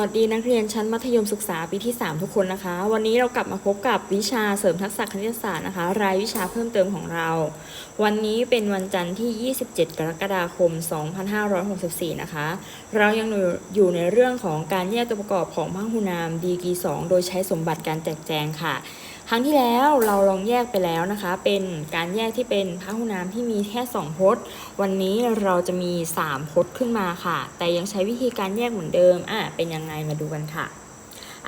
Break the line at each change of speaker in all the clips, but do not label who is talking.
วัสดีนักเรียนชั้นมัธยมศึกษาปีที่ 3 ทุกคนนะคะ วันนี้เรากลับมาพบกับวิชาเสริมทักษะคณิตศาสตร์นะคะ รายวิชาเพิ่มเติมของเรา วันนี้เป็นวันจันทร์ที่ 27 กรกฎาคม 2564 นะคะ เรายังอยู่ในเรื่องของการแยกตัวประกอบของพหุนามดีกรี2โดยใช้สมบัติการแจกแจงค่ะ ครั้งที่แล้วเราลองแยกไปแล้วนะคะ เป็นการแยกที่เป็นพหุนามที่มีแค่2พจน์ วันนี้เราจะมี 3พจน์ขึ้นมาค่ะ แต่ยังใช้วิธีการแยกเหมือนเดิมอะเป็นยังไงมาดูกันค่ะ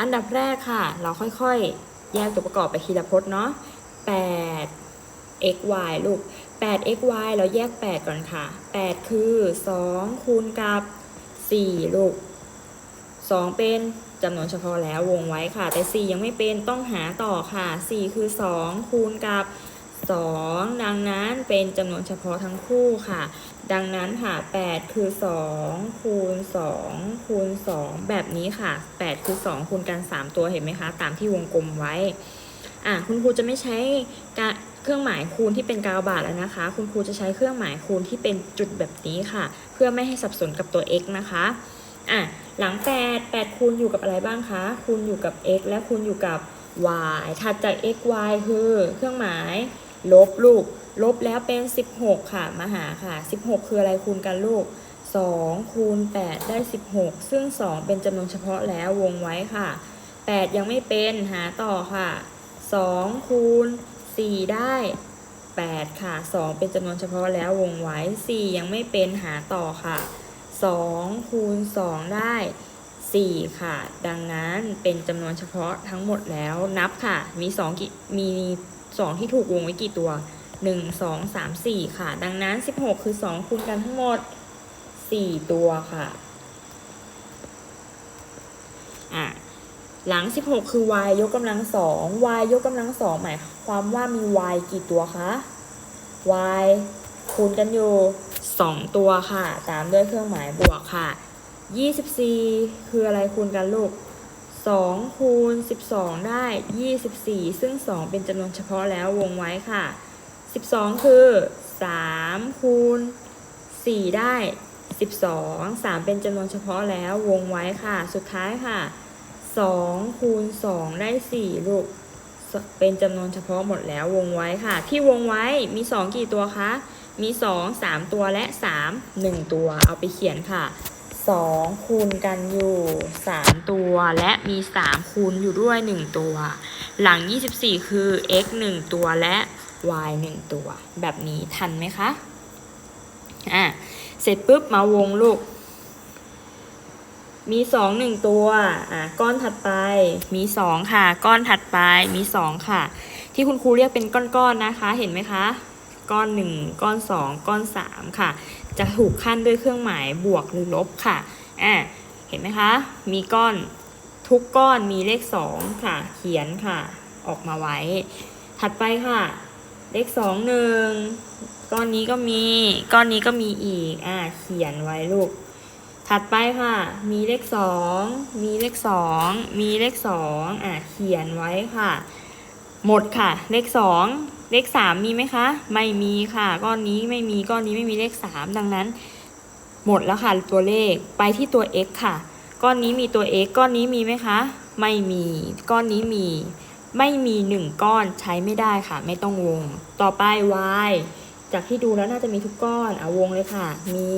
อันดับแรกค่ะ เราค่อยๆ แยกตัวประกอบไปทีละพจน์เนาะ8 x y ลูก8 x y เราแยก 8 ก่อนค่ะ 8 คือ 2 คูณกับ 4 ลูก 2 เป็น จำนวนเฉพาะแล้ววงไว้ค่ะ แต่ 4 ยังไม่เป็นต้องหาต่อค่ะ 4 คือ 2 คูณกับ 2 ดังนั้นเป็นจำนวนเฉพาะทั้งคู่ค่ะ ดังนั้นค่ะ 8 คือ 2 คูณ 2 คูณ 2 แบบนี้ค่ะ 8 คือ 2 คูณกัน 3 ตัวเห็นไหมคะ ตามที่วงกลมไว้อะคุณครูจะไม่ใช้กะเครื่องหมายคูณที่เป็นกาวบาทแล้วนะคะ คุณครูจะใช้เครื่องหมายคูณที่เป็นจุดแบบนี้ค่ะ เพื่อไม่ให้สับสนกับตัว x นะคะ อะ หลัง 8 8 คูณอยู่กับอะไรบ้างคะ คูณอยู่กับ x และคูณอยู่กับ y ถัดจาก x y คือเครื่องหมาย ลบลูก ลบแล้วเป็น 16 ค่ะ มาหาค่ะ 16 คืออะไรคูณกันลูก 2 คูณ 8 ได้ 16 ซึ่ง 2 เป็นจำนวนเฉพาะแล้ววงไว้ค่ะ 8 ยังไม่เป็นหาต่อค่ะ 2 คูณ 4 ได้ 8 ค่ะ 2 เป็นจำนวนเฉพาะแล้ววงไว้ 4 ยังไม่เป็นหาต่อค่ะ 2คูณ2 ได้ 4 ค่ะ ดังนั้นเป็นจำนวนเฉพาะทั้งหมดแล้วนับค่ะ มี2กี่มี2ที่ถูกวงไว้กี่ตัว 1 2 3 4 ค่ะ ดังนั้น 16 คือ 2 คูณกันทั้งหมด 4 ตัวค่ะอะหลัง 16 คือ y ยกกำลัง 2 y ยกกำลัง 2 หมายความว่ามี y กี่ตัวคะ y คูณกันอยู่ 2 ตัวค่ะ ตามด้วยเครื่องหมายบวกค่ะ 24 คืออะไรคูณกันลูก 2 คูณ 12 ได้ 24 ซึ่ง 2 เป็นจำนวนเฉพาะแล้ววงไว้ค่ะ 12 คือ 3 คูณ 4 ได้ 12 3 เป็นจำนวนเฉพาะแล้ววงไว้ค่ะ สุดท้ายค่ะ 2 คูณ 2 ได้ 4 ลูก เป็นจำนวนเฉพาะหมดแล้ววงไว้ค่ะ ที่วงไว้มี 2 กี่ตัวคะ มี 2 3 ตัวและ 3 1 ตัวเอาไปเขียนค่ะ 2 คูณกันอยู่ 3 ตัวและมี 3 คูณอยู่ด้วย 1 ตัว หลัง 24 คือ x 1 ตัวและ y 1 ตัว แบบนี้ทันไหมคะอะเสร็จปุ๊บมาวงลูก มีสองหนึ่งตัว อะก้อนถัดไป มีสองค่ะ ก้อนถัดไป มีสองค่ะ ที่คุณครูเรียกเป็นก้อนๆนะคะ เห็นไหมคะ ก้อนหนึ่งก้อนสองก้อนสามค่ะ จะถูกขั้นด้วยเครื่องหมายบวกหรือลบค่ะอะเห็นไหมคะ มีก้อนทุกก้อนมีเลขสองค่ะ เขียนค่ะ ออกมาไว้ ถัดไปค่ะ เลขสองหนึ่งก้อนนี้ก็มี ก้อนนี้ก็มีอีก อะเขียนไว้ลูก ถัดไปค่ะ มีเลขสองมีเลขสองมีเลขสองอะเขียนไว้ค่ะ หมดค่ะ เลขสอง เลขสามมีไหมคะ ไม่มีค่ะ ก้อนนี้ไม่มีก้อนนี้ไม่มีเลขสามดังนั้น หมดแล้วค่ะตัวเลขไปที่ตัว x ค่ะ ก้อนนี้มีตัว x ก้อนนี้มีไหมคะ ไม่มีก้อนนี้มี ไม่มีหนึ่งก้อนใช้ไม่ได้ค่ะ ไม่ต้องวง ต่อไป y จากที่ดูแล้วน่าจะมีทุกก้อนอะวงเลยค่ะ มี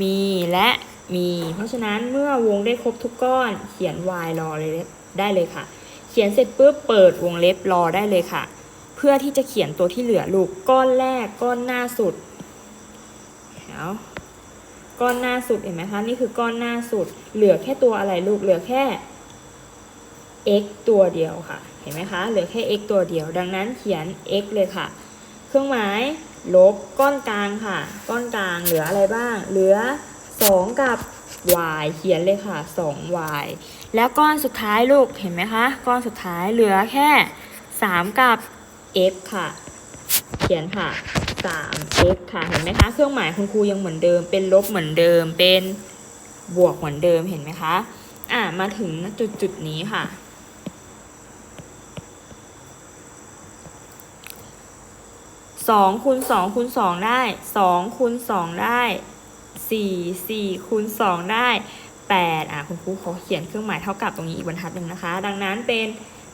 มีและมี เพราะฉะนั้นเมื่อวงได้ครบทุกก้อนเขียน y รอเลยได้เลยค่ะ เขียนเสร็จปุ๊บเปิดวงเล็บรอได้เลยค่ะ เพื่อที่จะเขียนตัวที่เหลือลูกก้อนแรกก้อนหน้าสุดเอาก้อนหน้าสุดเห็นไหมคะนี่คือก้อนหน้าสุด เหลือแค่ตัวอะไรลูกเหลือแค่ x ตัวเดียวค่ะ เห็นไหมคะ เหลือแค่ x ตัวเดียว ดังนั้นเขียน x เลยค่ะ เครื่องหมายลบก้อนกลางค่ะ ก้อนกลางเหลืออะไรบ้าง เหลือ 2 กับ y เขียนเลยค่ะ 2y แล้วก้อนสุดท้ายลูก เห็นไหมคะ ก้อนสุดท้ายเหลือแค่ 3 กับ x ค่ะ เขียนค่ะ 3x ค่ะ เห็นไหมคะ เครื่องหมายคุณครูยังเหมือนเดิม เป็นลบเหมือนเดิม เป็นบวกเหมือนเดิม เห็นไหมคะ อะมาถึงจุดจุดนี้ค่ะ สองคูณสองคูณสองได้สองคูณสองได้สี่สี่คูณสองได้8อะคุณครูขอเขียนเครื่องหมายเท่ากับตรงนี้อีกบรรทัดหนึ่งนะคะ ดังนั้นเป็น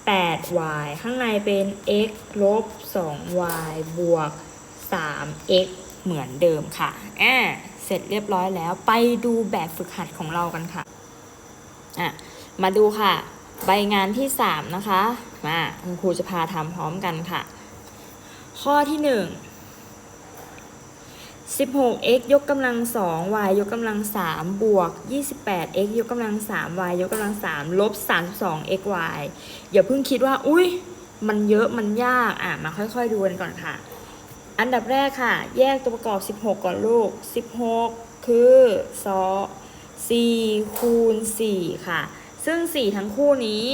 8y ข้างในเป็น x ลบ 2y บวก 3x เหมือนเดิมค่ะอ่าเสร็จเรียบร้อยแล้วไปดูแบบฝึกหัดของเรากันค่ะอะ มาดูค่ะ ใบงานที่ 3 นะคะ มาคุณครูจะพาทำพร้อมกันค่ะ ข้อที่ 1 16x ยกกำลัง 2y ยกกำลัง 3 บวก 28x ยกกำลัง 3y ยกกำลัง 3 ลบ 32xy อย่าเพิ่งคิดว่า อุ้ยมันเยอะมันยาก อะ มาค่อยๆดูกันก่อนค่ะ อันดับแรกค่ะ แยกตัวประกอบ 16 ก่อนลูก 16 คือ2 4คูณ 4 ค่ะ ซึ่ง 4 ทั้งคู่นี้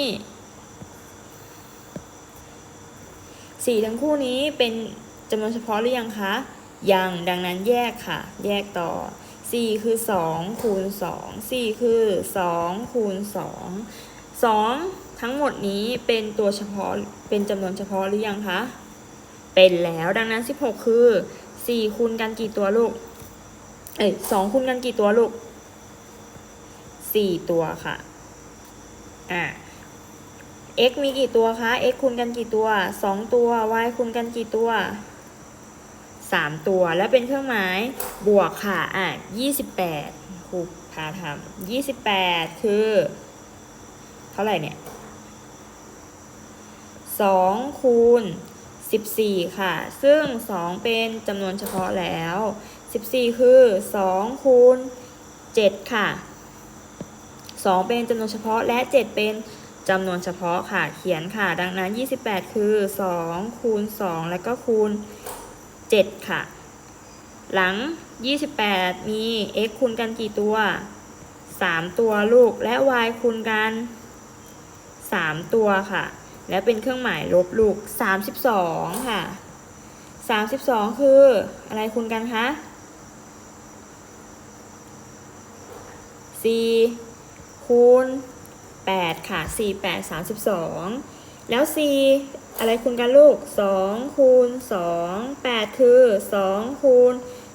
4 ทั้งคู่นี้เป็นจำนวนเฉพาะหรือยังคะ ยังดังนั้นแยกค่ะ แยกต่อ 4 คือ 2 คูณ 2 4 คือ 2 คูณ 2 2 ทั้งหมดนี้เป็นตัวเฉพาะเป็นจำนวนเฉพาะหรือยังคะ เป็นแล้วดังนั้น 16 คือ 4 คูณกันกี่ตัวลูก เอ้ย2คูณกันกี่ตัวลูก 4 ตัวค่ะ อะ x มีกี่ตัวคะ x คูณกันกี่ตัว 2 ตัว y คูณกันกี่ตัว 3 ตัวแล้วเป็นเครื่องหมายบวกค่ะอะ28ครูพาทำ28 คือ เท่าไหร่เนี่ย2คูณ14 ค่ะ ซึ่ง 2 เป็นจำนวนเฉพาะแล้ว 14 คือ 2 คูณ 7 ค่ะ 2 เป็นจำนวนเฉพาะและ 7 เป็นจำนวนเฉพาะค่ะ เขียนค่ะ ดังนั้น 28 คือ 2 คูณ 2 แล้วก็คูณ 7 ค่ะ หลัง 28 มี x คูณกันกี่ตัว 3 ตัวลูกและ y คูณกัน 3 ตัวค่ะ แล้วเป็นเครื่องหมายลบลูก 32 ค่ะ 32 คืออะไรคูณกันคะ4คูณ8ค่ะ 4 8 32 แล้ว 4 อะไรคูณกันลูก 2 คูณ 2 8 คือ 2 คูณ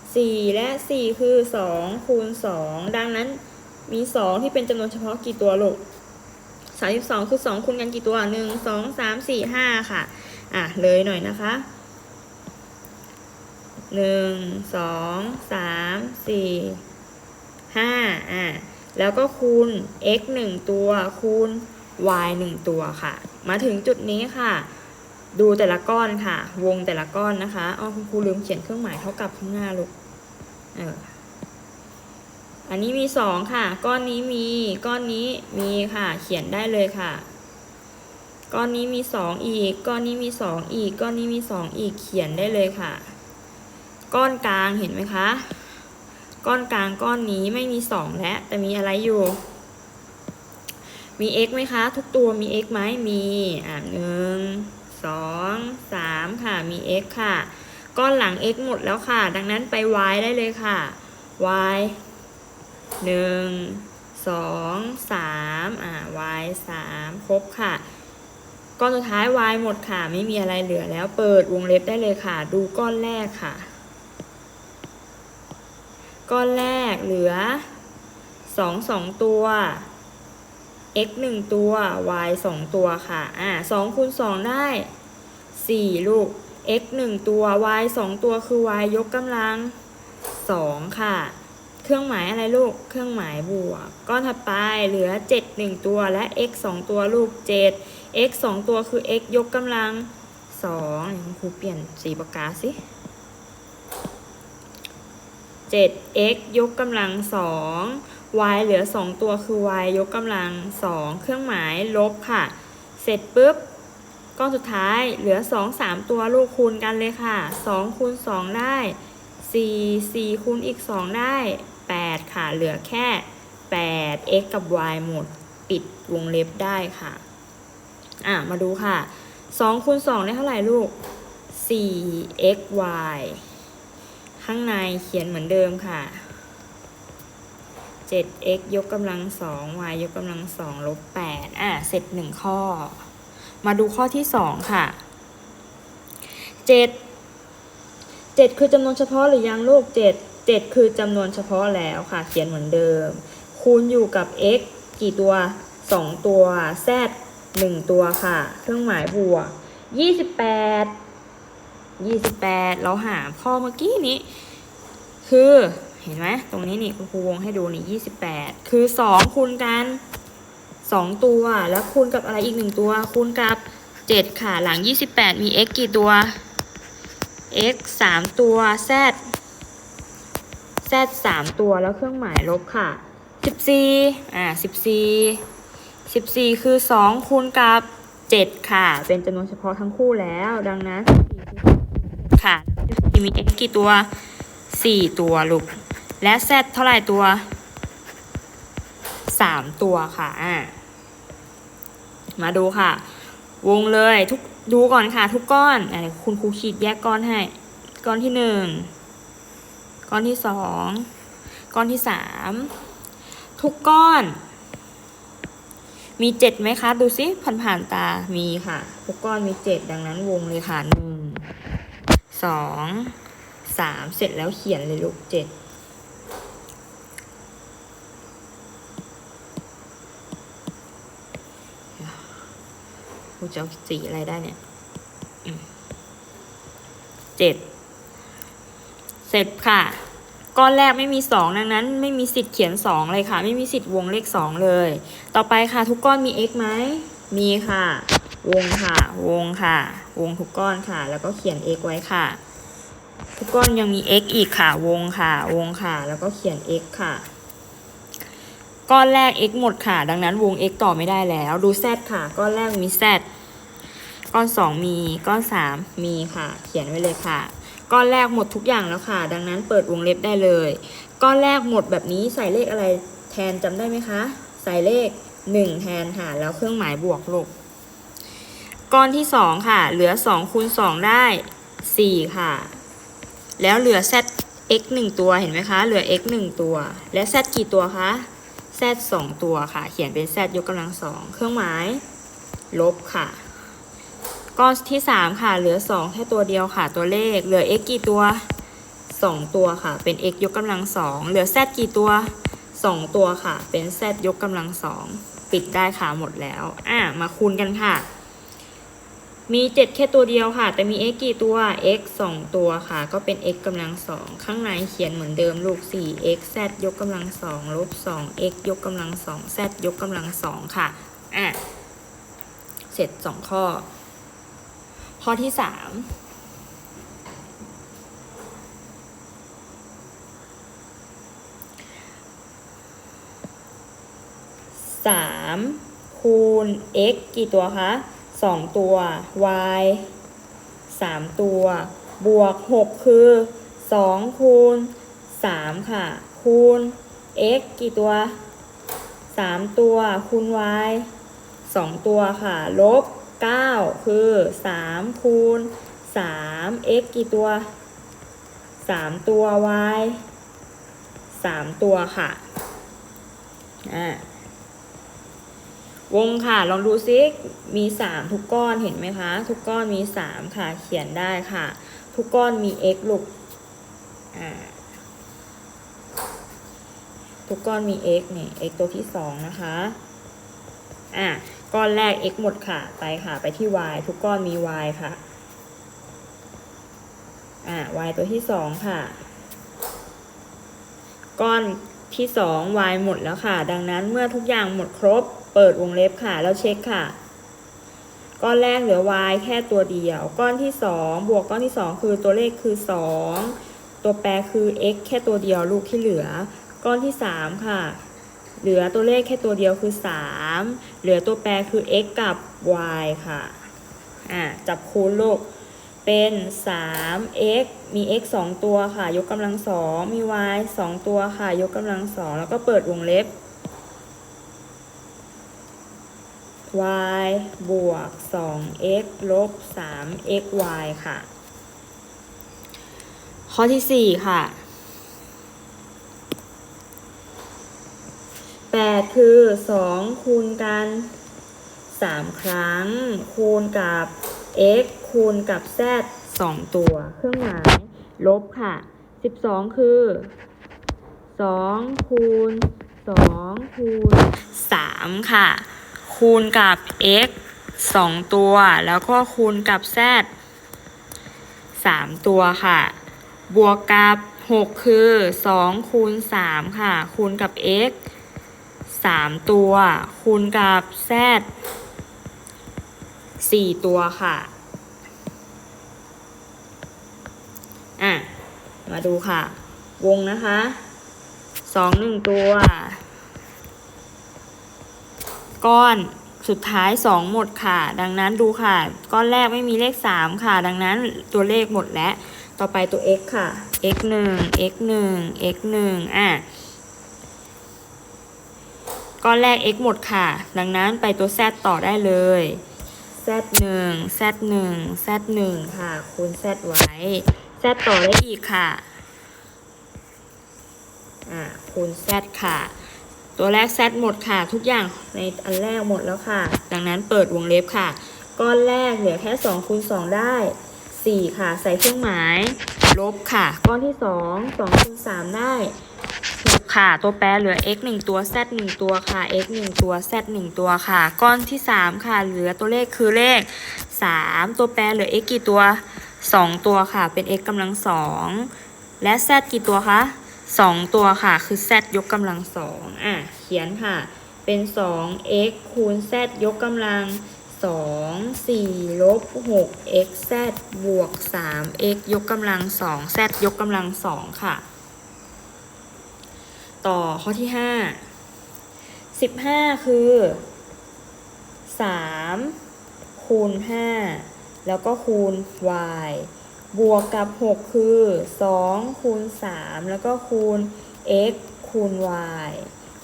4 และ 4 คือ 2 คูณ 2 ดังนั้นมี 2 ที่เป็นจำนวนเฉพาะกี่ตัวลูก 32 คือ 2 คูณกันกี่ตัว 1 2 3 4 5 ค่ะ อะ เลยหน่อยนะคะ 1 2 3 4 5 อะ แล้วก็คูณ x 1 ตัวคูณ y 1 ตัวค่ะ มาถึงจุดนี้ค่ะ ดูแต่ละก้อนค่ะ วงแต่ละก้อนนะคะอ๋อคุณครูลืมเขียนเครื่องหมายเท่ากับข้างหน้าลูกเอออันนี้มีสองค่ะ ก้อนนี้มีก้อนนี้มีค่ะ เขียนได้เลยค่ะ ก้อนนี้มีสองอีก ก้อนนี้มีสองอีก ก้อนนี้มีสองอีกเขียนได้เลยค่ะ ก้อนกลางเห็นไหมคะ ก้อนกลางก้อนนี้ไม่มีสองแล้วแต่มีอะไรอยู่มี x ไหมคะ ทุกตัวมี x ไหมมี อ่าหนึ่ง สองสามค่ะ มี x ค่ะก้อนหลัง x หมดแล้วค่ะ ดังนั้นไป y ได้เลยค่ะ y หนึ่งสองสามอ่า y สามครบค่ะก้อนสุดท้าย y หมดค่ะ ไม่มีอะไรเหลือแล้วเปิดวงเล็บได้เลยค่ะ ดูก้อนแรกค่ะ ก้อนแรกเหลือสองสองตัว x หนึ่งตัว y สองตัวค่ะ อ่าสองคูณสองได้สี่ลูก x หนึ่งตัว y สองตัวคือ y ยกกำลังสองค่ะ เครื่องหมายอะไรลูก เครื่องหมายบวกก้อนถัดไปเหลือเจ็ดหนึ่งตัวและ x สองตัวลูกเจ็ด x สองตัวคือ x ยกกำลังสองเดี๋ยวคุณครูเปลี่ยนสีปากกาสิ 7x ยกกำลัง2 y เหลือ 2 ตัวคือ y ยกกำลัง 2 เครื่องหมายลบค่ะ เสร็จปุ๊บก้อนสุดท้ายเหลือ 2 3 ตัวลูกคูณกันเลยค่ะ 2 คูณ 2 ได้ 4 4 คูณอีก 2 ได้ 8 ค่ะ เหลือแค่ 8 x กับ y หมด ปิดวงเล็บได้ค่ะ อะ มาดูค่ะ 2 คูณ 2 ได้เท่าไหร่ลูก 4 x y ข้างในเขียนเหมือนเดิมค่ะ 7x ยกกำลัง 2 y ยกกำลัง 2 ลบ 8 อะ เสร็จ 1 ข้อ มาดูข้อที่ 2 ค่ะ 7 7 คือจำนวนเฉพาะหรือยังลูก 7 7 คือจำนวนเฉพาะแล้วค่ะ เขียนเหมือนเดิม คูณอยู่กับ x กี่ตัว 2 ตัว z 1 ตัวค่ะ เครื่องหมายบวก 28 28 เราหาข้อเมื่อกี้นี้ คือ เห็นไหมตรงนี้นี่คุณครูวงให้ดูนี่28คือ2คูณกัน2ตัว แล้วคูณกับอะไรอีก1ตัว คูณกับ7ค่ะหลัง28มี x กี่ตัว x 3ตัว z z 3ตัวแล้วเครื่องหมายลบค่ะ14อ่า14 14คือ2คูณกับ7ค่ะ เป็นจำนวนเฉพาะทั้งคู่แล้ว ดังนั้นค่ะมี x กี่ตัว4ตัวลูก และ z เท่าไหร่ตัว 3 ตัวค่ะอ่ามาดูค่ะ วงเลยทุกดูก่อนค่ะทุกก้อนอะเดี๋ยวคุณครูขีดแยกก้อนให้ ก้อนที่หนึ่งก้อนที่สองก้อนที่สามทุกก้อน มีเจ็ดไหมคะ ดูสิผ่านผ่านๆตามีค่ะ ทุกก้อนมีเจ็ดดังนั้นวงเลยค่ะหนึ่งสองสามเสร็จแล้วเขียนเลยลูกเจ็ด กูจะเอาสีอะไรได้เนี่ยเจ็ดเสร็จค่ะ ก้อนแรกไม่มีสองดังนั้น ไม่มีสิทธิ์เขียนสองเลยค่ะ ไม่มีสิทธิ์วงเลขสองเลย ต่อไปค่ะ ทุกก้อนมี x ไหมมีค่ะ วงค่ะ วงค่ะ วงทุกก้อนค่ะ แล้วก็เขียน x ไว้ค่ะ ทุกก้อนยังมี x อีกค่ะ วงค่ะ วงค่ะ แล้วก็เขียน x ค่ะ ก้อนแรก x หมดค่ะ ดังนั้นวง x ต่อไม่ได้แล้ว ดู z ค่ะ ก้อนแรกมี z ก้อน 2 มี ก้อน 3 มีค่ะ เขียนไว้เลยค่ะ ก้อนแรกหมดทุกอย่างแล้วค่ะ ดังนั้นเปิดวงเล็บได้เลย ก้อนแรกหมดแบบนี้ใส่เลขอะไรแทนจำได้ไหมคะ ใส่เลข 1 แทนค่ะ แล้วเครื่องหมายบวกลบ ก้อนที่ 2 ค่ะ เหลือ2คูณ2ได้ 4 ค่ะ แล้วเหลือ z x 1ตัว เห็นไหมคะ เหลือ x 1ตัว และ z กี่ตัวคะ z 2ตัวค่ะ เขียนเป็น z ยกกำลังสองเครื่องหมาย ลบค่ะก้อนที่3ค่ะ เหลือ2แค่ตัวเดียวค่ะ ตัวเลข เหลือ x กี่ตัว2ตัวค่ะ เป็น x ยกกำลังสองเหลือ z กี่ตัว2ตัวค่ะ เป็น z ยกกำลังสองปิดได้ค่ะหมดแล้ว อะ มาคูณกันค่ะ มี 7 แค่ตัวเดียวค่ะ แต่มี x กี่ตัว x 2 ตัวค่ะ ก็เป็น x กำลังสองข้างในเขียนเหมือนเดิมลูก 4 x z ยกกำลังสองลบ2 x ยกกำลังสอง z ยกกำลังสองค่ะ อะ เสร็จ 2 ข้อ ข้อที่ 3สามคูณ x กี่ตัวคะ สองตัว y สามตัว บวกหกคือสองคูณสามค่ะ คูณ x กี่ตัวสามตัว คูณ y สองตัวค่ะ ลบเก้าคือสามคูณสาม x กี่ตัวสามตัว y สามตัวค่ะ อ่า วงค่ะ ลองดูซิ มีสามทุกก้อนเห็นไหมคะ ทุกก้อนมีสามค่ะ เขียนได้ค่ะ ทุกก้อนมี x ลูกอ่าทุกก้อนมี x เนี่ย x ตัวที่สองนะคะอะก้อนแรก x หมดค่ะ ไปค่ะ ไปที่ y ทุกก้อนมี y ค่ะอ่า y ตัวที่สองค่ะ ก้อนที่สอง y หมดแล้วค่ะ ดังนั้นเมื่อทุกอย่างหมดครบ เปิดวงเล็บค่ะ แล้วเช็คค่ะ ก้อนแรกเหลือ y แค่ตัวเดียว ก้อนที่สองบวกก้อนที่สองคือตัวเลขคือสองตัวแปรคือ x แค่ตัวเดียวลูกที่เหลือ ก้อนที่สามค่ะ เหลือตัวเลขแค่ตัวเดียวคือสามเหลือตัวแปรคือ x กับ y ค่ะอ่าจับคูณลูกเป็น 3x มี x 2 ตัวค่ะ ยกกำลังสองมี y 2 ตัวค่ะ ยกกำลังสองแล้วก็เปิดวงเล็บ y บวก 2x ลบ 3xy ค่ะ ข้อที่ 4 ค่ะ 8 คือ 2 คูณกัน 3 ครั้ง คูณกับ x คูณกับ z 2 ตัว เครื่องหมายลบค่ะ 12 คือ 2 คูณสองคูณสามค่ะ คูณกับ x สองตัว แล้วก็คูณกับ z สามตัวค่ะ บวกกับหกคือสองคูณสามค่ะ คูณกับ x สามตัว คูณกับ z สี่ตัวค่ะอะ มาดูค่ะ วงนะคะสองหนึ่งตัว ก้อนสุดท้ายสองหมดค่ะ ดังนั้นดูค่ะ ก้อนแรกไม่มีเลขสามค่ะ ดังนั้นตัวเลขหมดแล้ว ต่อไปตัว x ค่ะ x หนึ่ง x หนึ่ง x หนึ่งอะก้อนแรก x หมดค่ะ ดังนั้นไปตัว z ต่อได้เลย z หนึ่ง z หนึ่ง z หนึ่งค่ะ คูณ z ไว้ z ต่อได้อีกค่ะ อ่าคูณ z ค่ะ ตัวแรก z หมดค่ะ ทุกอย่างในอันแรกหมดแล้วค่ะ ดังนั้นเปิดวงเล็บค่ะ ก้อนแรกเหลือแค่2คูณ2ได้ 4 ค่ะ ใส่เครื่องหมาย ลบค่ะ ก้อนที่2 2คูณ3ได้6ค่ะ ตัวแปรเหลือ x 1 ตัว z 1 ตัวค่ะ x 1 ตัว z 1 ตัวค่ะ ก้อนที่ 3 ค่ะ เหลือตัวเลขคือเลข 3 ตัวแปรเหลือ x กี่ตัว 2 ตัวค่ะ เป็น x กำลัง2และ z กี่ตัวคะ 2ตัวค่ะคือ z ยกกำลัง2อะเขียนค่ะ เป็น 2x คูณ z ยกกำลัง2 4ลบ6 x z บวก3 x ยกกำลัง2 z ยกกำลัง2ค่ะ ต่อข้อที่5 15คือ3คูณ5แล้วก็คูณ y บวกกับ 6 คือ 2 คูณ 3 แล้วก็คูณ x คูณ y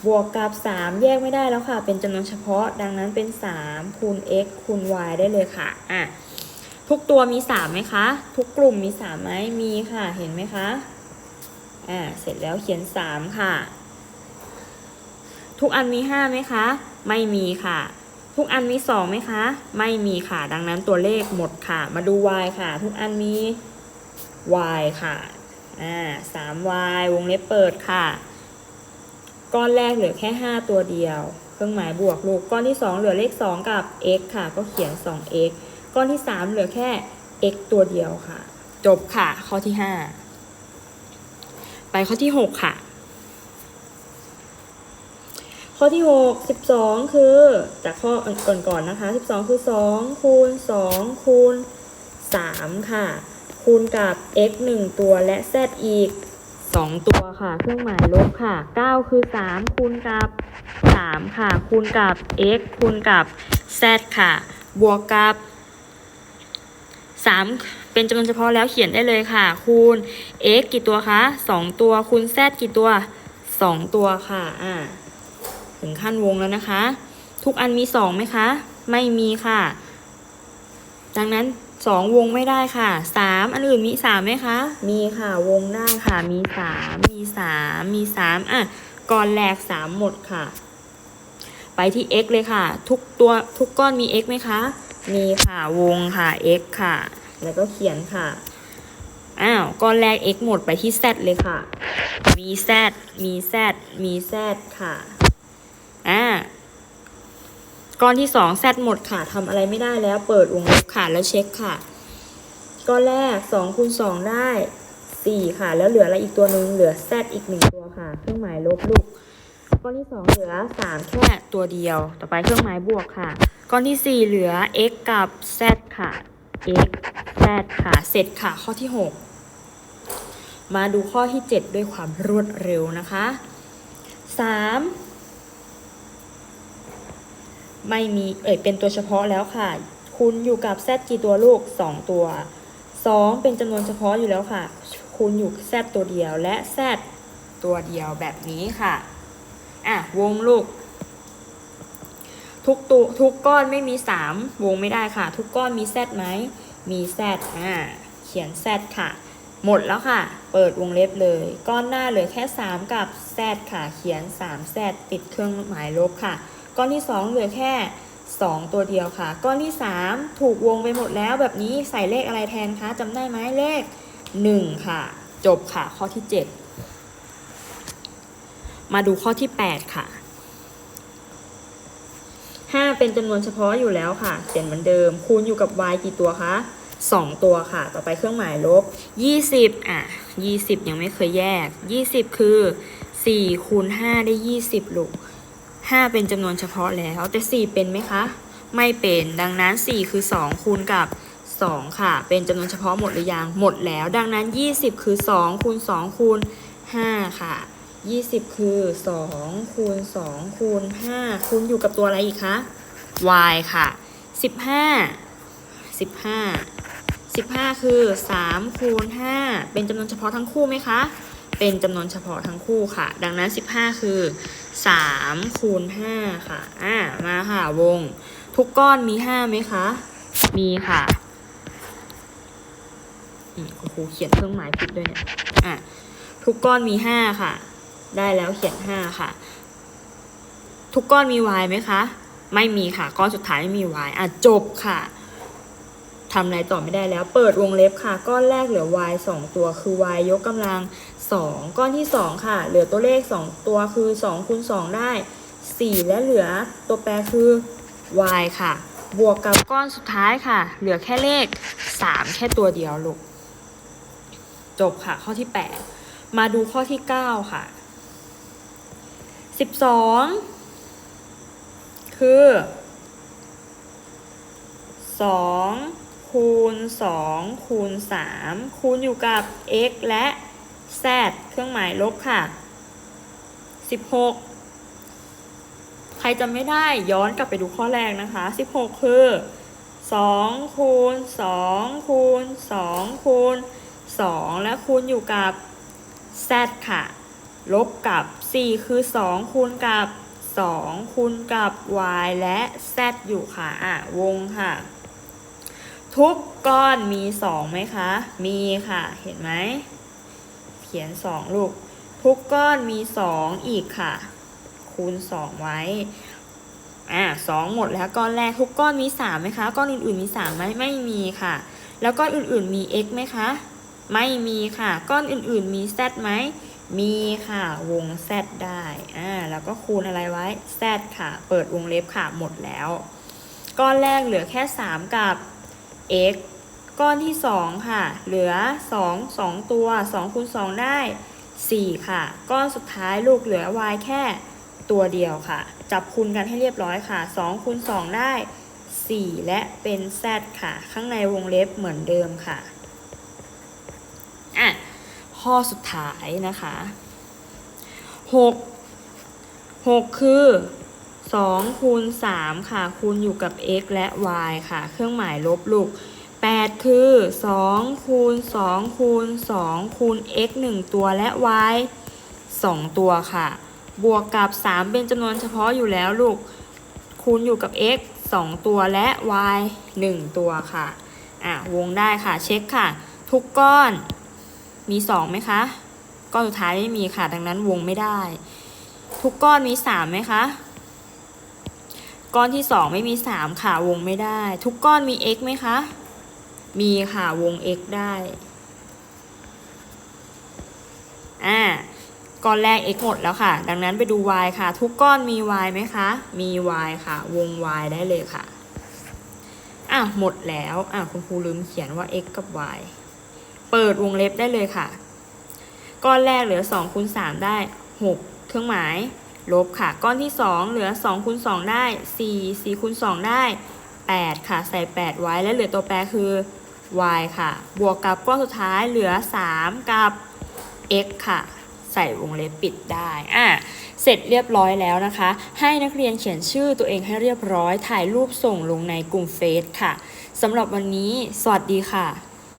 บวกกับ 3 แยกไม่ได้แล้วค่ะ เป็นจำนวนเฉพาะ ดังนั้นเป็น 3 คูณ x คูณ y ได้เลยค่ะ อะ ทุกตัวมี 3 ไหมคะ ทุกกลุ่มมี 3 ไหม มีค่ะ เห็นไหมคะ อ่า เสร็จแล้วเขียน 3 ค่ะ ทุกอันมี 5 ไหมคะ ไม่มีค่ะ ทุกอันมี2ไหมคะ ไม่มีค่ะดังนั้นตัวเลขหมดค่ะ มาดู y ค่ะ ทุกอันมี y ค่ะอ่า 3y วงเล็บเปิดค่ะ ก้อนแรกเหลือแค่5ตัวเดียว เครื่องหมายบวกลูกก้อนที่2เหลือเลข2กับ x ค่ะ ก็เขียน 2x ก้อนที่3เหลือแค่ x ตัวเดียวค่ะ จบค่ะ ข้อที่5ไปข้อที่6ค่ะ ข้อที่ 6 12 คือจากข้อก่อนๆนะคะ 12 คือ 2 คูณ 2 คูณ 3 ค่ะ คูณกับ x 1 ตัวและ z อีก 2 ตัวค่ะ เครื่องหมายลบค่ะ 9 คือ 3 คูณกับ 3 ค่ะ คูณกับ x คูณกับ z ค่ะ บวกกับ 3 เป็นจำนวนเฉพาะแล้วเขียนได้เลยค่ะ คูณ x กี่ตัวคะ 2 ตัว คูณ z กี่ตัว 2 ตัวค่ะ อ่า ถึงขั้นวงแล้วนะคะ ทุกอันมี2ไหมคะ ไม่มีค่ะ ดังนั้น2วงไม่ได้ค่ะ3อันอื่นมี3ไหมคะ มีค่ะวงได้ค่ะ มี3มี3มี3อะก้อนแรก3หมดค่ะ ไปที่ x เลยค่ะ ทุกตัวทุกก้อนมี x ไหมคะ มีค่ะวงค่ะ x ค่ะ แล้วก็เขียนค่ะอ้าวก้อนแรก x หมดไปที่ z เลยค่ะ มี z มี z มี z ค่ะ อ่าก้อนที่สองแซดหมดค่ะทำอะไรไม่ได้แล้ว เปิดวงเล็บค่ะแล้วเช็คค่ะ ก้อนแรกสองคูณสองได้สี่ค่ะ แล้วเหลืออะไรอีกตัวหนึ่งเหลือแซดอีกหนึ่งตัวค่ะ เครื่องหมายลบลูก ก้อนที่สองเหลือสามแค่ตัวเดียว ต่อไปเครื่องหมายบวกค่ะ ก้อนที่สี่เหลือ x กับ z ค่ะ x z ค่ะ เสร็จค่ะ ข้อที่หกมาดูข้อที่เจ็ดด้วยความรวดเร็วนะคะสาม ไม่มีเอ่ยเป็นตัวเฉพาะแล้วค่ะ คุณอยู่กับ z กี่ตัวลูก 2 ตัว 2 เป็นจำนวนเฉพาะอยู่แล้วค่ะ คุณอยู่ z ตัวเดียวและ z ตัวเดียวแบบนี้ค่ะ อะ วงลูก ทุกตัวทุกก้อนไม่มี 3 วงไม่ได้ค่ะ ทุกก้อนมี z ไหม มี z อ่า เขียน z ค่ะ หมดแล้วค่ะ เปิดวงเล็บเลย ก้อนหน้าเหลือแค่ 3 กับ z ค่ะ เขียน 3z ติดเครื่องหมายลบค่ะ ก้อนที่ 2 เหลือแค่ 2 ตัวเดียวค่ะ ก้อนที่ 3 ถูกวงไปหมดแล้วแบบนี้ใส่เลขอะไรแทนคะจำได้ไหมเลข 1 ค่ะ จบค่ะข้อที่ 7 มาดูข้อที่ 8 ค่ะ 5 เป็นจำนวนเฉพาะอยู่แล้วค่ะ เขียนเหมือนเดิม คูณอยู่กับ y กี่ตัวคะ2ตัวค่ะ ต่อไปเครื่องหมายลบ20อะ20ยังไม่เคยแยก20คือ4คูณ5ได้20ลูก 5 เป็นจำนวนเฉพาะแล้ว แต่ 4 เป็นไหมคะ ไม่เป็น ดังนั้น 4 คือ 2 คูณกับ 2 ค่ะ เป็นจำนวนเฉพาะหมดหรือยัง หมดแล้ว ดังนั้น 20 คือ 2 คูณ 2 คูณ 5 ค่ะ 20 คือ 2 คูณ 2 คูณ 5 คูณอยู่กับตัวอะไรอีกคะ y ค่ะ 15 15 15 คือ 3 คูณ 5 เป็นจำนวนเฉพาะทั้งคู่ไหมคะ เป็นจำนวนเฉพาะทั้งคู่ค่ะ ดังนั้น 15 คือ 3คูณ5ค่ะอ่ามาค่ะวง ทุกก้อนมี5ไหมคะ มีค่ะอืมคุณครูเขียนเครื่องหมายผิดด้วยเนี่ยอะทุกก้อนมี5ค่ะ ได้แล้วเขียน5ค่ะ ทุกก้อนมี y ไหมคะ ไม่มีค่ะ ก้อนสุดท้ายไม่มี y อะจบค่ะทำอะไรต่อไม่ได้แล้ว เปิดวงเล็บค่ะ ก้อนแรกเหลือ y 2 ตัวคือ y ยกกำลัง 2 ก้อนที่ 2 ค่ะ เหลือตัวเลข 2 ตัวคือ2คูณ2ได้ 4 และเหลือตัวแปรคือ y ค่ะ บวกกับก้อนสุดท้ายค่ะ เหลือแค่เลข 3 แค่ตัวเดียวลูก จบค่ะ ข้อที่ 8 มาดูข้อที่ 9 ค่ะ 12 คือ2คูณ2คูณ3คูณอยู่กับ x และ z เครื่องหมายลบค่ะ 16 ใครจำไม่ได้ย้อนกลับไปดูข้อแรกนะคะ 16 คือ 2 คูณ 2 คูณ 2 คูณ 2 และคูณอยู่กับ z ค่ะ ลบกับ 4 คือ 2 คูณกับ 2 คูณกับ y และ z อยู่ค่ะ อะ วงค่ะ ทุกก้อนมี 2 ไหมคะ มีค่ะ เห็นไหม เขียน2ลูก ทุกก้อนมี2อีกค่ะ คูณ2ไว้ อะสองหมดแล้วก้อนแรกทุกก้อนมี3ไหมคะ ก้อนอื่นๆมี3ไหมไม่มีค่ะ แล้วก้อนอื่นๆมี x ไหมคะ ไม่มีค่ะ ก้อนอื่นๆมี z ไหมมีค่ะ วง z ได้ อ่า แล้วก็คูณอะไรไว้ z ค่ะ เปิดวงเล็บค่ะ หมดแล้ว ก้อนแรกเหลือแค่ 3 กับ x ก้อนที่ 2 ค่ะ เหลือ 2 2 ตัว2คูณ2ได้ 4 ค่ะ ก้อนสุดท้ายลูกเหลือ y แค่ตัวเดียวค่ะ จับคูณกันให้เรียบร้อยค่ะ2คูณ2ได้ 4 และเป็น z ค่ะ ข้างในวงเล็บเหมือนเดิมค่ะ อะ ข้อสุดท้ายนะคะ 6 6 คือ2คูณ3ค่ะ คูณอยู่กับ x และ y ค่ะ เครื่องหมายลบลูก 8 คือ 2 คูณ 2 คูณ 2 คูณ x 1 ตัวและ y 2 ตัวค่ะ บวกกับ 3 เป็นจำนวนเฉพาะอยู่แล้วลูก คูณอยู่กับ x 2 ตัวและ y 1 ตัวค่ะ อะ วงได้ค่ะ เช็คค่ะ ทุกก้อน มี 2 ไหมคะ ก้อนสุดท้ายไม่มีค่ะ ดังนั้นวงไม่ได้ ทุกก้อนมี 3 ไหมคะ ก้อนที่ 2 ไม่มี 3 ค่ะ วงไม่ได้ ทุกก้อนมี x ไหมคะ มีค่ะวง x ได้ อ่า ก้อนแรก x หมดแล้วค่ะ ดังนั้นไปดู y ค่ะ ทุกก้อนมี y ไหมคะ มี y ค่ะ วง y ได้เลยค่ะ อะหมดแล้ว อะคุณครูลืมเขียนว่า x กับ y เปิดวงเล็บได้เลยค่ะ ก้อนแรกเหลือ2คูณ3ได้ 6 เครื่องหมาย ลบค่ะ ก้อนที่ 2 เหลือ2คูณ2ได้ 4 4คูณ2ได้ 8 ค่ะ ใส่ 8 ไว้ และเหลือตัวแปรคือ y ค่ะ บวกกับก้อนสุดท้ายเหลือ 3 กับ x ค่ะ ใส่วงเล็บปิดได้อะเสร็จเรียบร้อยแล้วนะคะ ให้นักเรียนเขียนชื่อตัวเองให้เรียบร้อย ถ่ายรูปส่งลงในกลุ่มเฟซค่ะสำหรับวันนี้ สวัสดีค่ะ